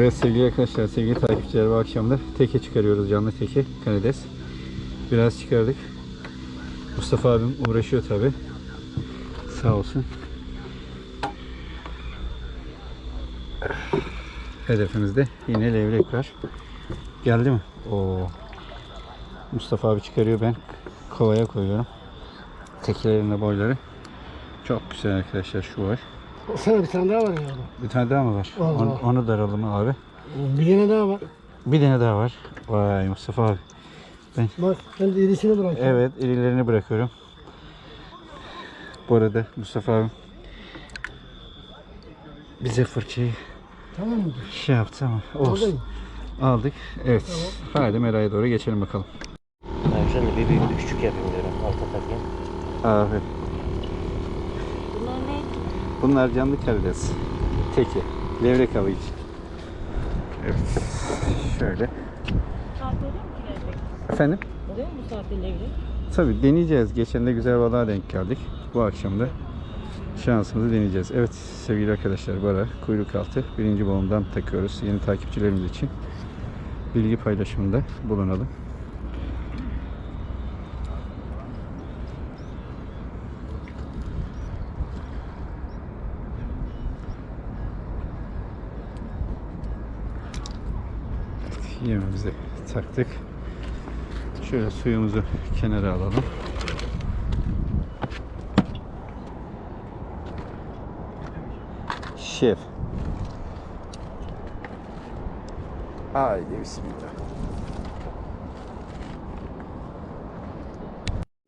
Evet sevgili arkadaşlar, sevgili takipçiler bu akşam da teke çıkarıyoruz canlı teke karides. Biraz çıkardık. Mustafa abim uğraşıyor tabi. Sağ olsun. Hedefimizde yine levrek var. Geldi mi? Oo. Mustafa abi çıkarıyor ben kovaya koyuyorum. Tekelerinde boyları. Çok güzel arkadaşlar şu var. Sana bir tane daha var ya. Bir tane daha mı var? Var, Onu, var. onu da aralım abi. Bir tane daha var. Bir tane daha var. Vay Mustafa abi. Bak ben de irisini bırakıyorum. Evet irilerini bırakıyorum. Bu arada Mustafa abi bize fırçayı Tamam mı? şey yaptı ama olsun. Oradayım. Aldık. Evet. Hadi Mera'ya doğru geçelim bakalım. Ben şöyle bir büyük bir küçük yapayım diyorum. Alta takayım. Abi. Bunlar canlı karides. Teki. Levrek avı için. Evet. Şöyle. Saat oluyor mu ki levrek? Efendim? Oluyor mu bu saatte levrek? Tabii deneyeceğiz. Geçen de güzel balığa denk geldik. Bu akşam da şansımızı deneyeceğiz. Evet sevgili arkadaşlar bu ara kuyruk altı birinci balondan takıyoruz. Yeni takipçilerimiz için bilgi paylaşımında bulunalım. Evet, Yemimizi taktık. Şöyle suyumuzu kenara alalım. Şef. Haydi bismillah.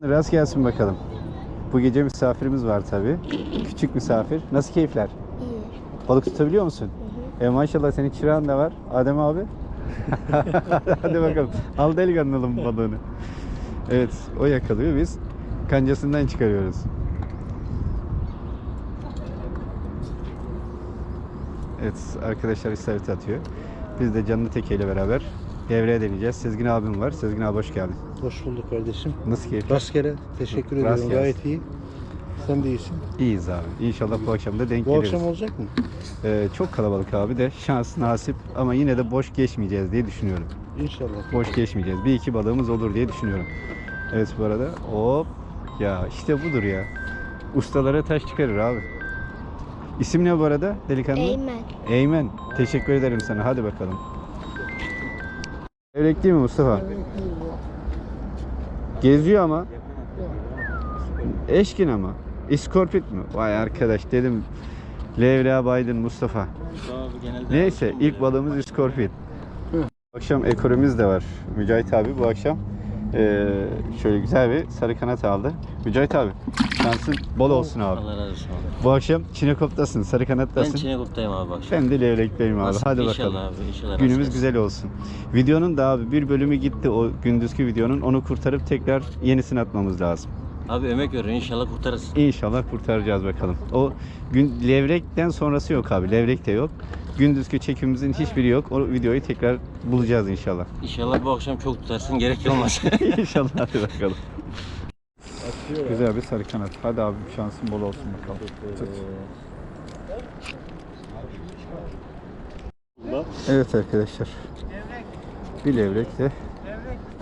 Rast gelsin bakalım. Bu gece misafirimiz var tabi. Küçük misafir. Nasıl keyifler? İyi. Balık tutabiliyor musun? E maşallah senin çırağın da var. Adem abi. Hadi bakalım. Al delikanlılım balığını. Evet o yakalıyor. Biz kancasından çıkarıyoruz. Evet arkadaşlar isabet atıyor. Biz de canlı tekeyle beraber devreye deneyeceğiz. Sezgin abim var. Sezgin abi hoş geldin. Hoş bulduk kardeşim. Nasıl keyif? Rastgele teşekkür ediyorum. Gayet iyi. Sen de iyisin. İyiyiz abi. İnşallah bu akşam da denk Bu geliriz. akşam olacak mı? Ee, çok kalabalık abi de şans nasip ama yine de boş geçmeyeceğiz diye düşünüyorum. İnşallah. Boş geçmeyeceğiz. Bir iki balığımız olur diye düşünüyorum. Evet bu arada hop ya işte budur ya. Ustalara taş çıkarır abi. İsim ne bu arada delikanlı? Eymen. Eymen. Teşekkür ederim sana. Hadi bakalım. Levrek değil mi Mustafa? Geziyor ama. Eşkin ama. İskorpit mi? Vay arkadaş dedim. Levreğe baydın Mustafa. Neyse ilk balığımız iskorpit. Akşam ekorimiz de var. Mücahit abi bu akşam eee, şöyle güzel bir sarı kanat aldı. Mücahit abi şansın bol olsun abi. Allah razı olsun. Bu akşam Çinekop'tasın, sarı Ben kanattasın. Çinekop'tayım abi akşam. Ben de levrekteyim abi. Nasip Hadi inşallah bakalım. Abi, inşallah Günümüz güzel olsun. Videonun da abi bir bölümü gitti o gündüzkü videonun. Onu kurtarıp tekrar yenisini atmamız lazım. Abi emek verin inşallah kurtarırız. İnşallah kurtaracağız bakalım. O gün levrekten sonrası yok abi. Levrek de yok. Gündüzkü çekimimizin hiçbiri yok. O videoyu tekrar bulacağız inşallah. İnşallah bu akşam çok tutarsın gerek olmaz. inşallah hadi bakalım. Güzel bir sarı kanat. Hadi abi şansın bol olsun bakalım. Tut. Evet arkadaşlar. Bir levrek de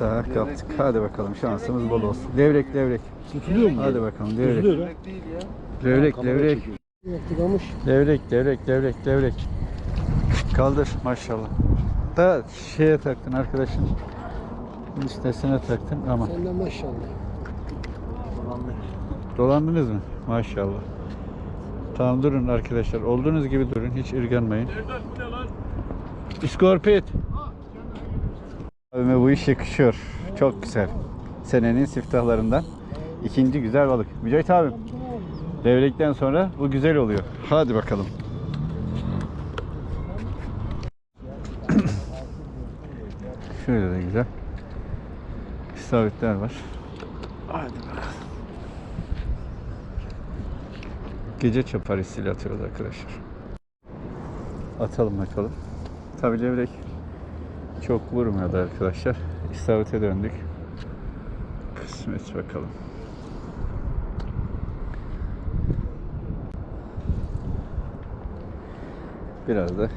daha kaptık. Hadi bakalım şansımız bol olsun. Levrek levrek. Tutuluyor mu? Hadi bakalım levrek. Tutuluyor. Levrek levrek. Tıkamış. Levrek levrek levrek levrek. Kaldır maşallah. Da şeye taktın arkadaşın. Listesine taktın ama. Senden maşallah. Dolandınız mı? Maşallah. Tamam durun arkadaşlar. Olduğunuz gibi durun. Hiç ırganmayın. İskorpit. Abime bu iş yakışıyor. Çok güzel. Senenin siftahlarından. ikinci güzel balık. Mücahit abim. Levrekten sonra bu güzel oluyor. Hadi bakalım. Şöyle de güzel. İstavritler var. Hadi bakalım. Gece çaparisiyle atıyoruz arkadaşlar. Atalım bakalım. Tabi levrek çok vurmuyordu arkadaşlar. İstavrit'e döndük. Kısmet bakalım. Biraz da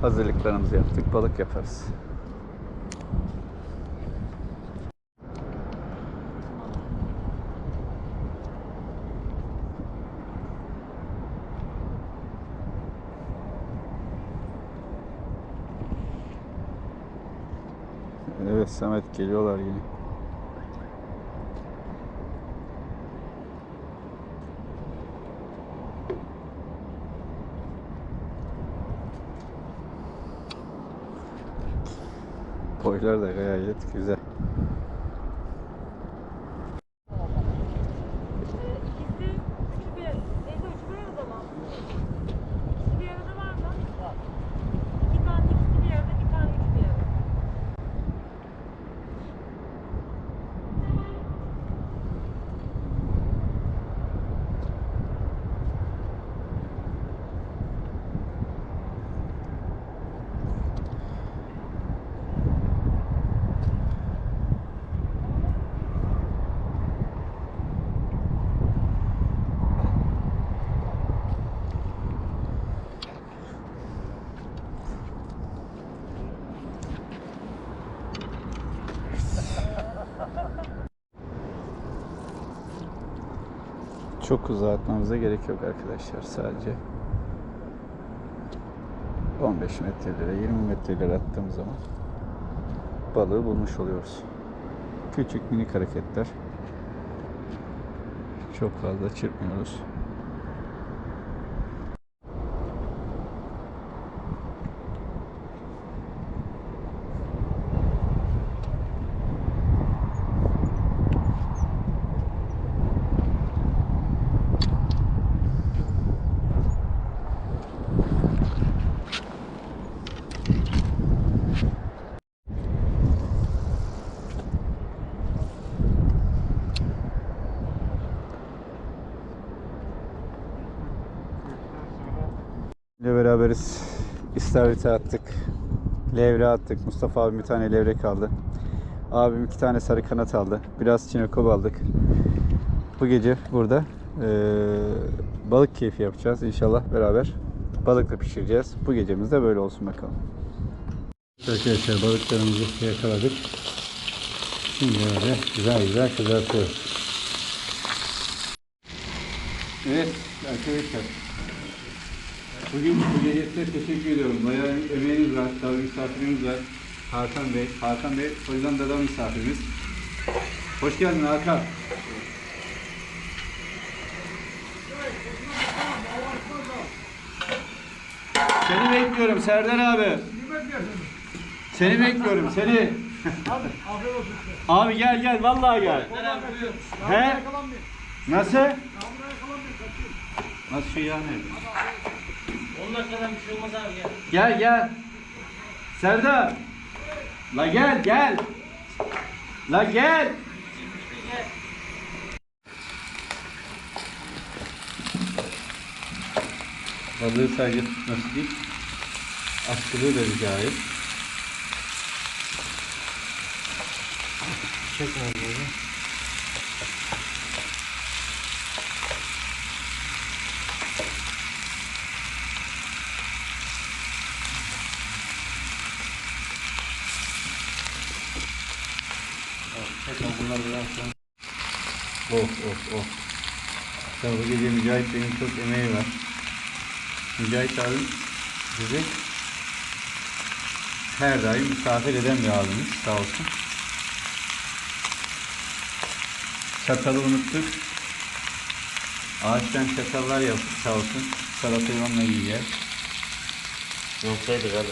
Hazırlıklarımızı yaptık. Balık yaparız. Evet Samet geliyorlar yine. Boylar da gayet güzel. İkisi küçük bir neyse üçü bir arada mı? İkisi bir arada var mı? İki tane ikisi bir arada, bir tane üçü bir arada. Çok uzağa atmamıza gerek yok arkadaşlar. Sadece 15 metrelere, 20 metrelere attığımız zaman balığı bulmuş oluyoruz. Küçük minik hareketler. Çok fazla çırpmıyoruz. İle beraberiz. İstavrit'e attık. Levre attık. Mustafa abim bir tane levrek aldı. Abim iki tane sarı kanat aldı. Biraz çinekop aldık. Bu gece burada eee, balık keyfi yapacağız. İnşallah beraber balıkla pişireceğiz. Bu gecemiz de böyle olsun bakalım. Arkadaşlar balıklarımızı yakaladık. Şimdi böyle güzel güzel kızartıyoruz. Evet arkadaşlar. Bugün bu gece size teşekkür ediyorum. Bayağı emeğiniz var, tabii misafirimiz var. Hakan Bey. Hakan Bey Hollanda'dan misafirimiz. Hoş geldin Hakan. Seni bekliyorum Serdar abi. Seni bekliyorum seni. Abi gel gel vallahi gel. He? Nasıl? Nasıl yani? 10 dakikadan bir şey olmaz abi ya. Gel gel. Serdar. La gel gel. La gel. Balığı sadece tutması değil, askılığı da rica et. Çekme bunlar biraz sonra. Of. Tabii bu gece Mücahit Bey'in çok emeği var. Mücahit abi bizi her daim misafir eden bir abimiz sağ olsun. Çatalı unuttuk. Ağaçtan çatallar yaptık sağ olsun. Salatayı onunla yiyeceğiz. Yolsaydık abi.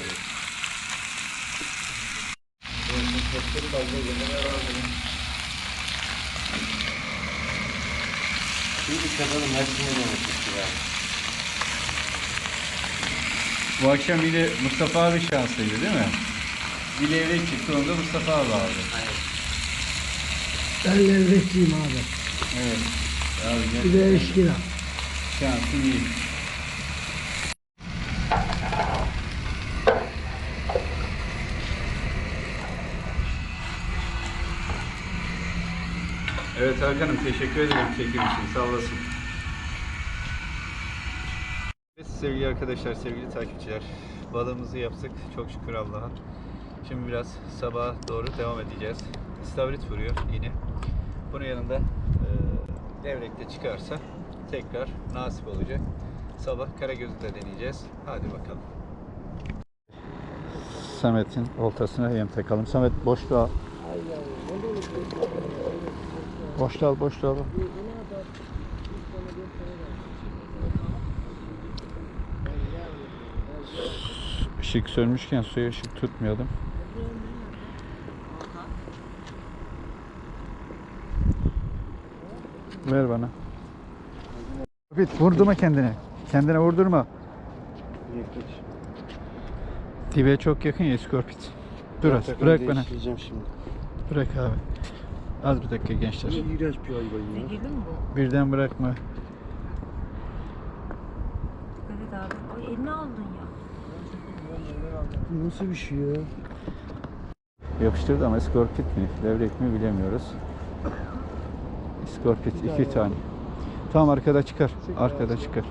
Şimdi çatalım hepsini unutmuştuk abi. Bu akşam bir de Mustafa abi şanslıydı değil mi? Bir levrek çıktı onu da Mustafa abi aldı. Ben lezzetliyim abi. Evet. Abi Bir de eşkina. Şansın iyi. Evet Hakan'ım teşekkür ederim çekim için. Sağ olasın. Evet sevgili arkadaşlar, sevgili takipçiler. balığımızı yaptık. Çok şükür Allah'a. Şimdi biraz sabaha doğru devam edeceğiz. İstavrit vuruyor yine. Bunun yanında e, levrekte çıkarsa tekrar nasip olacak. Sabah Karagöz'ü de deneyeceğiz. Hadi bakalım. Samet'in oltasına yem takalım. Samet boşluğa Boşluğa al, boşluğa al. Işık sönmüşken suya ışık tutmayalım. Ver bana. Bit vurdurma kendine. Kendine vurdurma. Dibe çok yakın ya iskorpit. Dur az bırak bana. Şimdi. Bırak abi. Az bir dakika gençler. İğrenç bir hayvan ya. Zehirli mi bu? Birden bırakma. Dikkat et abi. Ay eline aldın ya. Bu Nasıl bir şey ya? Yapıştırdı ama iskorpit mi, levrek mi bilemiyoruz. İskorpit iki tane. Tamam arkada çıkar. Arkada çıkar.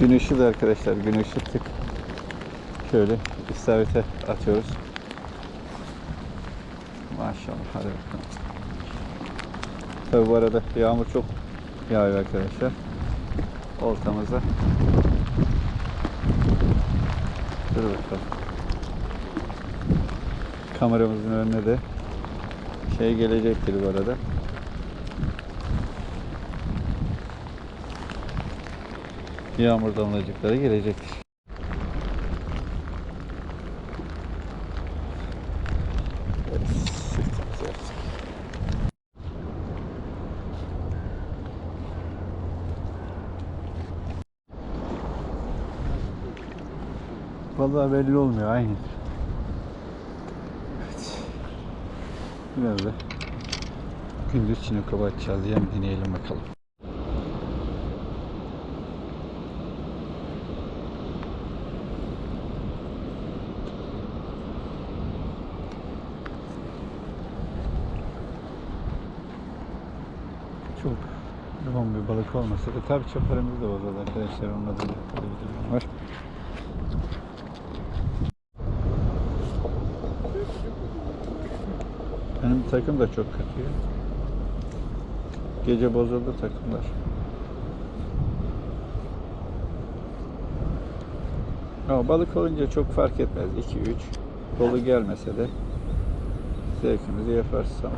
Gün ışığı da arkadaşlar. Gün ışığı tık. Şöyle istavete atıyoruz. Maşallah. Hadi bakalım. Tabi bu arada yağmur çok yağıyor arkadaşlar. Oltamıza. Dur bakalım. Kameramızın önüne de şey gelecektir bu arada. Yağmur damlacıkları gelecektir. Vallahi belli olmuyor aynı. Evet. Biraz da gündüz çinekop açacağız diye bir deneyelim bakalım. Çok yoğun bir balık olmasa da tabii çaparımız da bozuldu arkadaşlar onunla da var. Takım da çok kötü. Gece bozuldu takımlar. Ama balık olunca çok fark etmez. 2-3 dolu gelmese de zevkimizi yaparız Samet.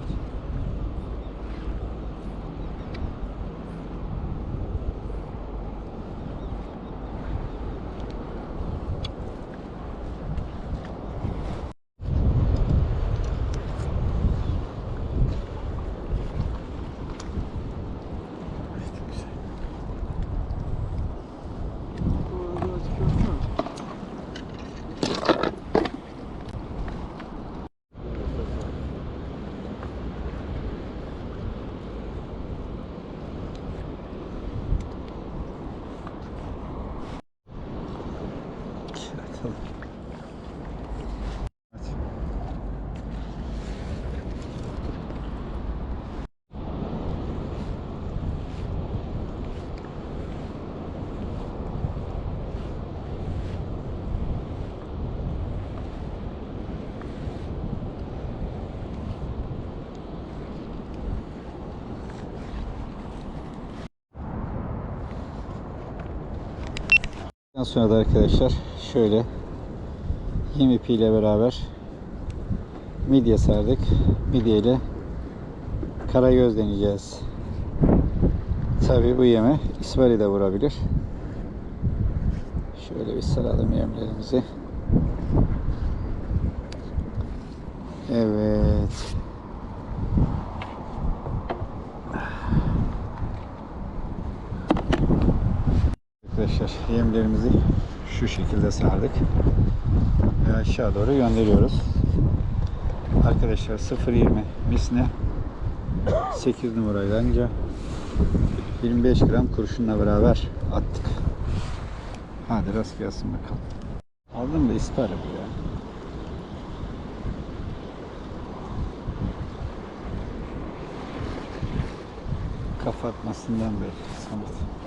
İşte güzel. Atalım. Hadi. Ondan sonra da arkadaşlar şöyle yem ipiyle beraber midye sardık. Midye ile karagöz deneyeceğiz. Tabi bu yeme isbari de vurabilir. Şöyle bir saralım yemlerimizi. Evet. Arkadaşlar yemlerimizi şu şekilde sardık. Ve aşağı doğru gönderiyoruz. Arkadaşlar 0.20 misne 8 numarayla anca 25 gram kurşunla beraber attık. Hadi rast gelsin bakalım. Aldım da ispara bu ya. Kafa atmasından beri Samet.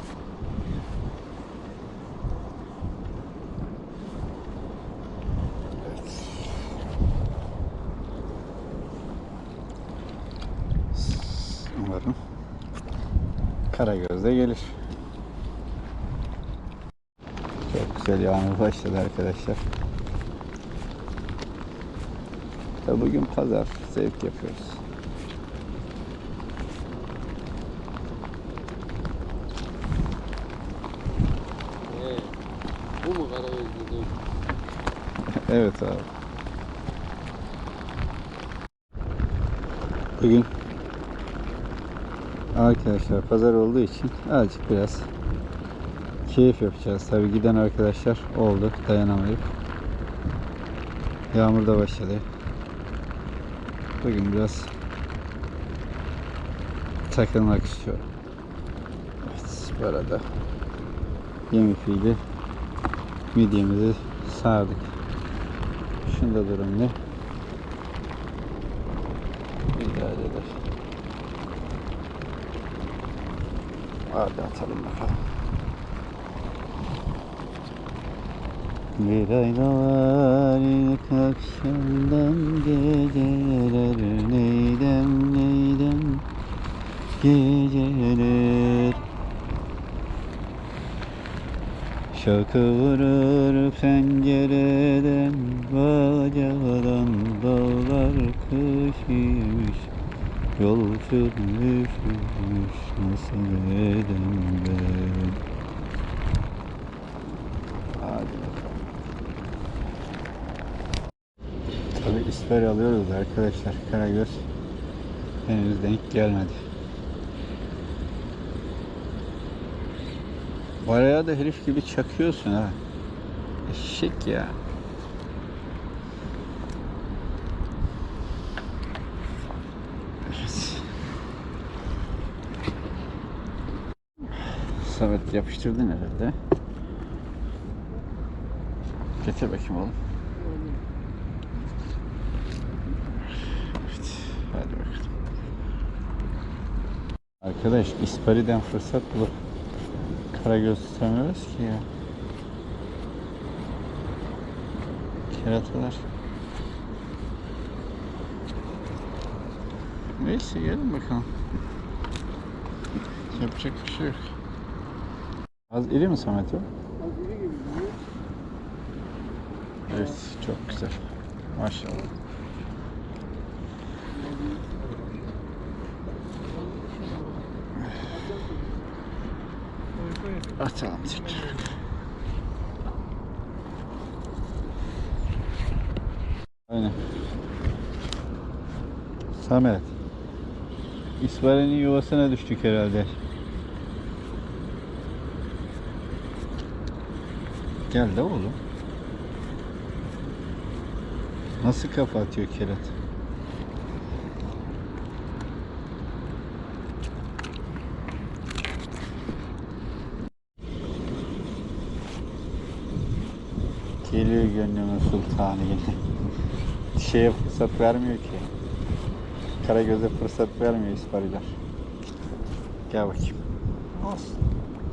Karagöz de gelir. Çok güzel yağmur başladı arkadaşlar. Tabi bugün pazar zevk yapıyoruz. Bu mu evet abi. Bugün arkadaşlar pazar olduğu için azıcık biraz keyif yapacağız. Tabi giden arkadaşlar oldu dayanamayıp. Yağmur da başladı. Bugün biraz takılmak istiyorum. Evet bu arada yem ipiyle midyemizi sardık. Şunda durum ne? Hadi atalım bakalım. Bir aynalık akşamdan geceler neydem neydem geceler. Şarkı vurur pencereden bacadan dağlar kışmış Yolcu düşmüş nasıl edem ben Hadi Tabi isper alıyoruz arkadaşlar Karagöz henüz denk gelmedi Oraya da herif gibi çakıyorsun ha. Eşek ya. Evet. Samet yapıştırdın herhalde. Getir bakayım oğlum. Evet, hadi bakalım. Arkadaş ispariden fırsat bulup Karagöz tutamıyoruz ki ya. Keratalar. Neyse gelin bakalım. Yapacak bir şey yok. Az iri mi Samet o? Evet çok güzel. Maşallah. Atalım tekrar. Aynen. Samet. İsmail'in yuvasına düştük herhalde. Gel de oğlum. Nasıl kafa atıyor kerat? Geliyor gönlümün sultanı yine. Şeye fırsat vermiyor ki. Karagöz'e fırsat vermiyor ispariler. Gel bakayım. Olsun.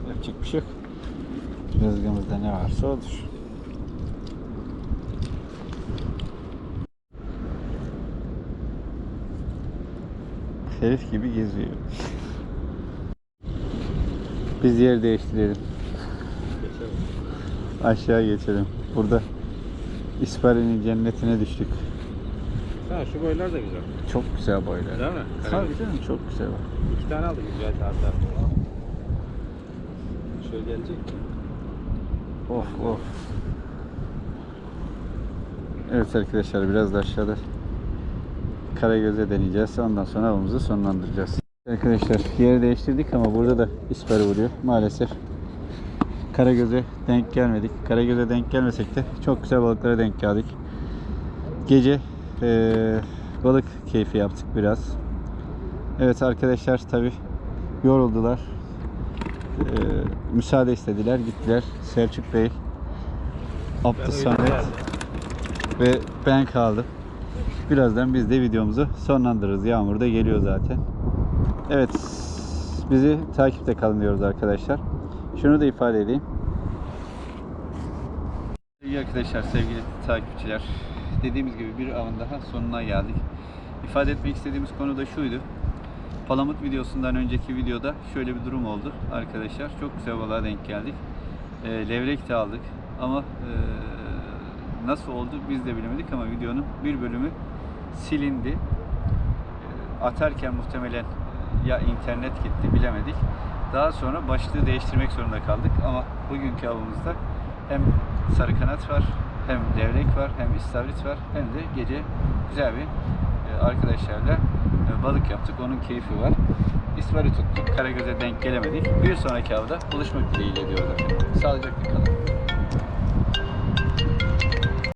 Yapacak bir şey yok. Rızkımızda ne varsa odur. Herif gibi geziyor. Biz yer değiştirelim. Aşağı geçelim. Burada İspari'nin cennetine düştük. Ha şu boylar da güzel. Çok güzel boylar. Değil mi? Tabii canım çok güzel. İki tane aldık güzel tarihler. Şöyle gelecek mi? Of of. Evet arkadaşlar biraz da aşağıda Karagöz'e deneyeceğiz. Ondan sonra avımızı sonlandıracağız. Arkadaşlar yeri değiştirdik ama burada da isper vuruyor. Maalesef Karagöz'e denk gelmedik. Karagöz'e denk gelmesek de çok güzel balıklara denk geldik. Gece eee, balık keyfi yaptık biraz. Evet arkadaşlar tabi yoruldular. Eee, müsaade istediler gittiler. Selçuk Bey, Abdü Samet ve ben kaldım. Birazdan biz de videomuzu sonlandırırız. Yağmur da geliyor zaten. Evet. Bizi takipte kalın diyoruz arkadaşlar. Şunu da ifade edeyim. İyi arkadaşlar, sevgili takipçiler. Dediğimiz gibi bir avın daha sonuna geldik. İfade etmek istediğimiz konu da şuydu. Palamut videosundan önceki videoda şöyle bir durum oldu arkadaşlar. Çok güzel balığa denk geldik. E, levrek de aldık ama e, nasıl oldu biz de bilemedik ama videonun bir bölümü silindi. E, atarken muhtemelen e, ya internet gitti bilemedik. Daha sonra başlığı değiştirmek zorunda kaldık ama bugünkü avımızda hem sarı kanat var, hem levrek var, hem istavrit var, hem de gece güzel bir e, arkadaşlarla balık yaptık. Onun keyfi var. İsvari tuttuk. Karagöz'e denk gelemedik. Bir sonraki avda buluşmak dileğiyle efendim. Sağlıcakla kalın.